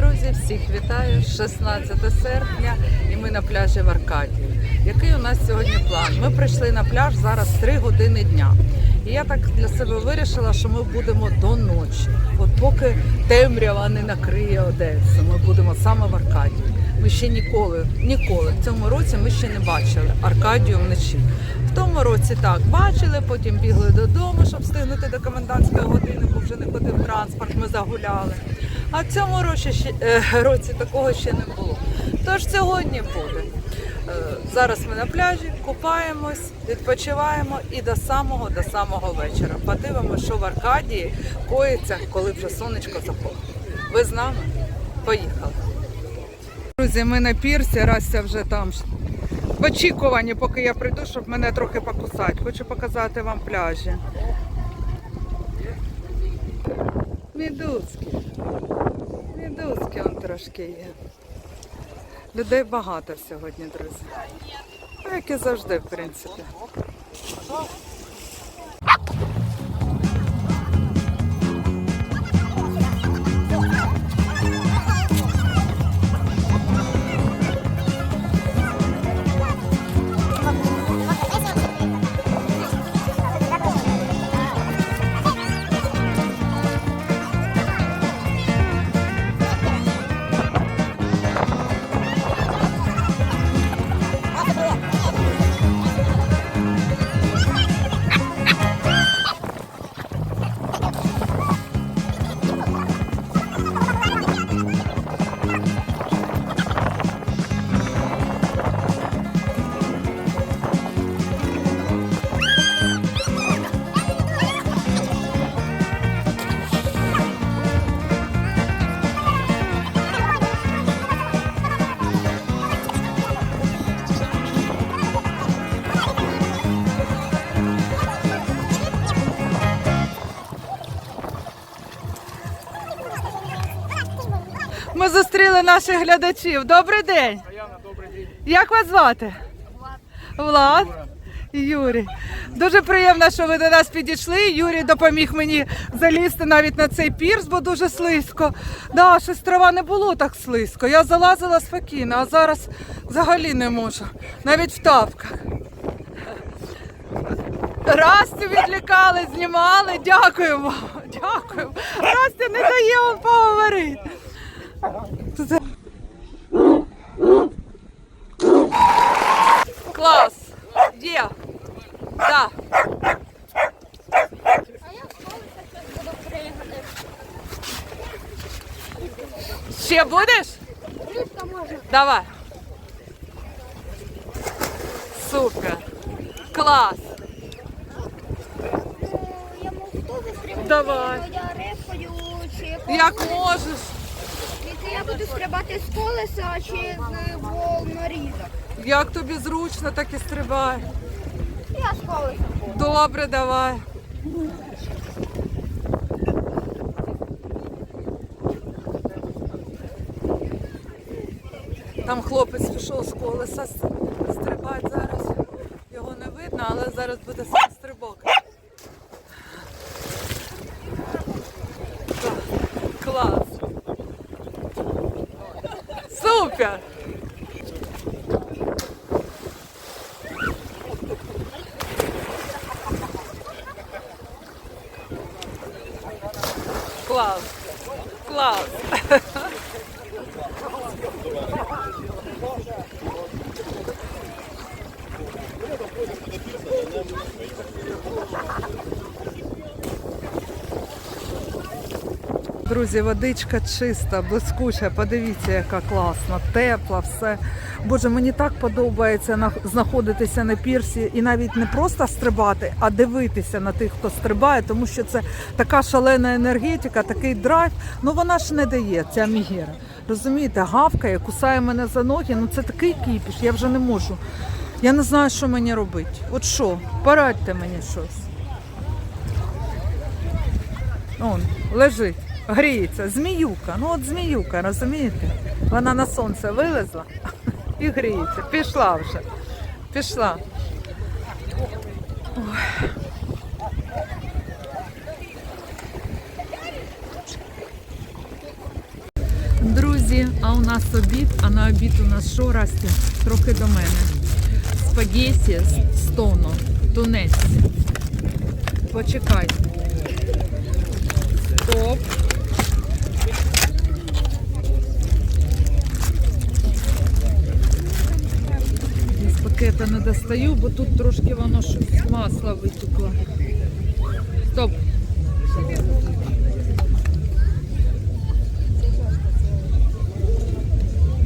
Друзі, всіх вітаю! 16 серпня і ми на пляжі в Аркадії. Який у нас сьогодні план? Ми прийшли на пляж зараз 3 години дня. І я так для себе вирішила, що ми будемо до ночі. От поки темрява не накриє Одесу, ми будемо саме в Аркадії. Ми ще ніколи, ніколи в цьому році ми ще не бачили Аркадію вночі. В тому році так бачили, потім бігли додому, щоб встигнути до комендантської години, бо вже не ходив транспорт, ми загуляли. А в цьому році е, році такого ще не було. Тож сьогодні буде. Е, Зараз ми на пляжі, купаємось, відпочиваємо і до самого до самого вечора. Подивимося, що в Аркадії коїться, коли вже сонечко заходить. Ви з нами? Поїхали. Друзі, ми на пірсі, Рася вже там в очікуванні, поки я прийду, щоб мене трохи покусати. Хочу показати вам пляжі. Мідузки. Мідузки он трошки є. Людей багато сьогодні, друзі. Так Як і завжди, в принципі. Ми зустріли наших глядачів. Добрий день. Як вас звати? Влад. Влад. Юрій. Дуже приємно, що ви до нас підійшли. Юрій допоміг мені залізти навіть на цей пірс, бо дуже слизько. Да, щось трава не було так слизько. Я залазила спокійно, а зараз взагалі не можу. Навіть в тапках. Растю відлікали, знімали. Дякуємо. Дякуємо. Растя не дає вам поговорити. Клас! Є! Да. Ще будеш? Давай. Супер. Клас. Давай. Як можеш. Тільки я буду стрибати з колеса чи з волноріза. Як тобі зручно, так і стрибай. Я з колеса. Добре, давай. Там хлопець пішов з колеса стрибати зараз. Його не видно, але зараз буде сам стрибок. Так, Клас. Супер! Клас. Клас. Друзі, водичка чиста, блискуча. Подивіться, яка класна, тепла, все. Боже, мені так подобається знаходитися на пірсі і навіть не просто стрибати, а дивитися на тих, хто стрибає, тому що це така шалена енергетика, такий драйв. Ну вона ж не дає, ця мігера. Розумієте, гавкає, кусає мене за ноги. Ну це такий кіпіш, я вже не можу. Я не знаю, що мені робити. От що, порадьте мені щось. Он, лежить, гріється. Зміюка. Ну от зміюка, розумієте? Вона на сонце вилезла і гріється. Пішла вже. Пішла. Ой. Друзі, а у нас обід, а на обід у нас що, Расті? Трохи до мене. Спагеті з стону, тунець. Почекай. Стоп. Я з пакета не достаю, бо тут трошки воно щось масла витекло. Стоп.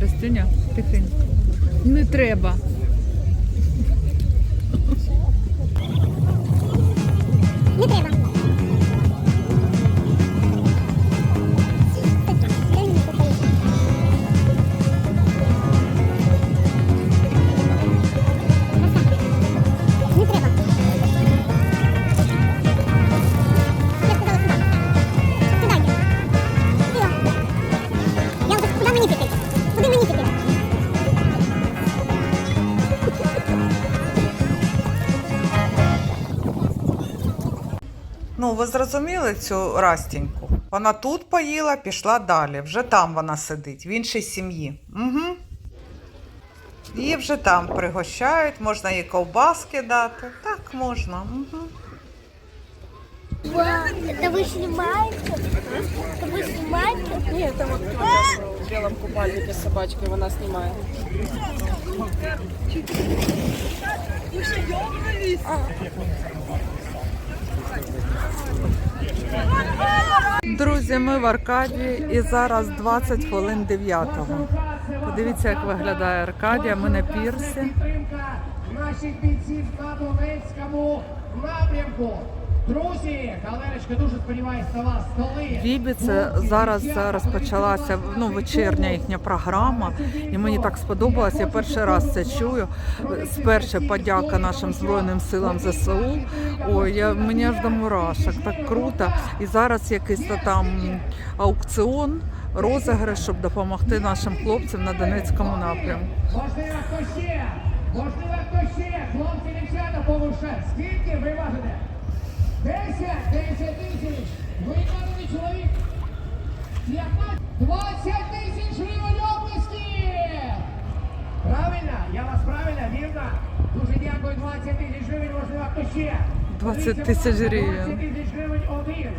Растюня, тихенько. Не треба. ви зрозуміли цю Растіньку? Вона тут поїла, пішла далі. Вже там вона сидить, в іншій сім'ї. Угу. Її вже там пригощають, можна їй ковбаски дати. Так, можна. Угу. Это вы снимаете? Это вы снимаете? Нет, там вот тетя в белом купальнике с собачкой, вона снимает. Друзі, ми в Аркадії і зараз 20 хвилин 9-го. Подивіться, як виглядає Аркадія. Ми на пірсі. Наших бійців на Донецькому напрямку. Друзі, галерочка, дуже сподіваюся на вас, коли Вібі це зараз розпочалася ну, вечірня їхня програма, і мені так сподобалось. Я перший раз це чую. Спершу подяка нашим збройним силам ЗСУ. Ой, я мені аж до мурашок, так круто. І зараз якийсь то там аукціон, розіграш, щоб допомогти нашим хлопцям на Донецькому напрямку. можливо хто ще, можливо хто ще, хлопці, дівчата, повише. Скільки ви важите? 10, 10 тисяч. Винаданий чоловік. 15, 20 тисяч гривень оплесків. Правильно, я вас правильно, вірно. Дуже дякую, 20 тисяч гривень, можливо, хто ще. 20 тисяч гривень. 20 тисяч гривень один.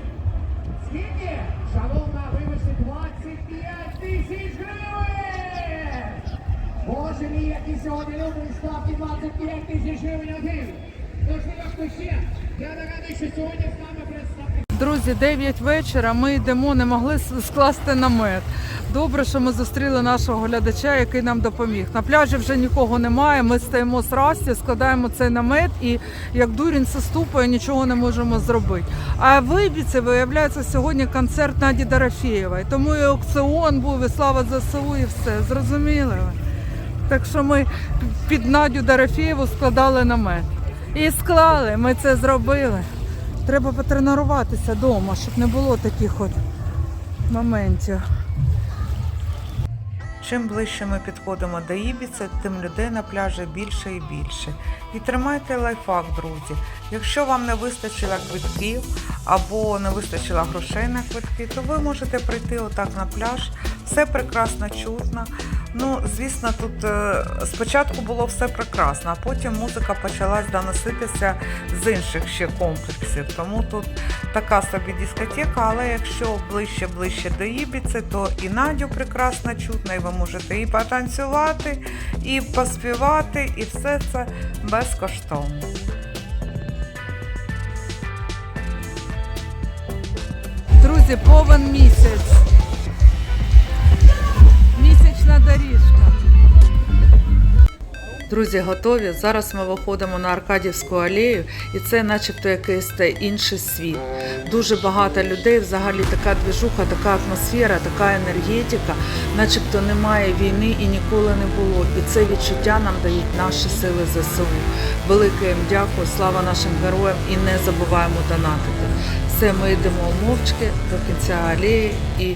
Скільки? Шановна, вибачте, 25 тисяч гривень! Боже мій, які сьогодні люди ставки 25 тисяч гривень один. Друзі, 9 вечора. Ми йдемо, не могли скласти намет. Добре, що ми зустріли нашого глядача, який нам допоміг. На пляжі вже нікого немає. Ми стоїмо з Расті, складаємо цей намет і як дурінь со ступою нічого не можемо зробити. А в виявляється, сьогодні концерт Наді Дорофєєвої. Тому і аукціон був, і слава ЗСУ, і все. Зрозуміли? Так що ми під Надю Дорофєєву складали намет. І склали, ми це зробили. Треба потренуватися вдома, щоб не було таких от моментів. Чим ближче ми підходимо до Ібіці, тим людей на пляжі більше і більше. І тримайте лайфхак, друзі. Якщо вам не вистачило квитків або не вистачило грошей на квитки, то ви можете прийти отак на пляж. Все прекрасно чутно. Ну, звісно, тут е, спочатку було все прекрасно, а потім музика почалась доноситися з інших ще комплексів. Тому тут така собі дискотека, але якщо ближче ближче до Ібіці, то і Надю прекрасно чутно, і ви можете і потанцювати, і поспівати, і все це безкоштовно. Друзі, повен місяць. Місячна доріжка. Друзі, готові. Зараз ми виходимо на Аркадівську алею, і це, начебто, якийсь та інший світ. Дуже багато людей, взагалі така двіжуха, така атмосфера, така енергетика, начебто немає війни і ніколи не було. І це відчуття нам дають наші сили ЗСУ. Велике їм дякую, слава нашим героям і не забуваємо донатити. Все, ми йдемо мовчки до кінця алеї і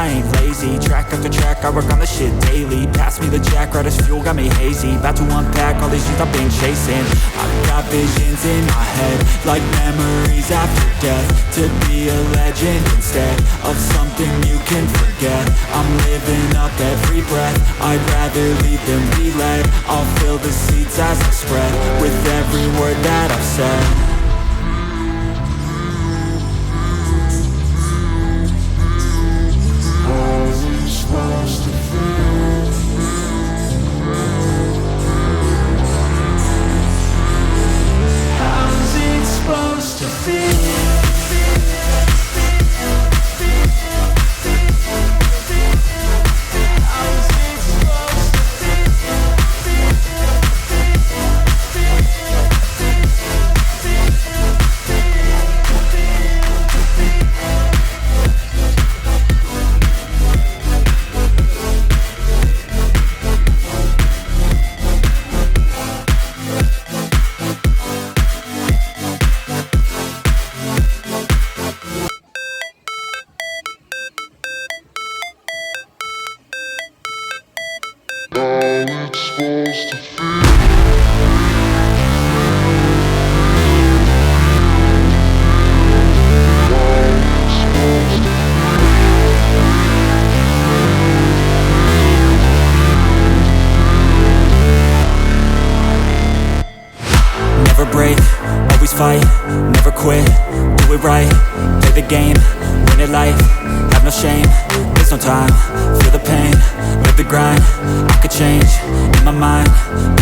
I ain't lazy. Track after track, I work on the shit daily. Pass me the jack, right as fuel, got me hazy. About to unpack all these things I've been chasing. I've got visions in my head Like memories after death. To be a legend instead Of something you can forget. I'm living up every breath. I'd rather lead than be led I'll fill the seats as I spread With every word that I've said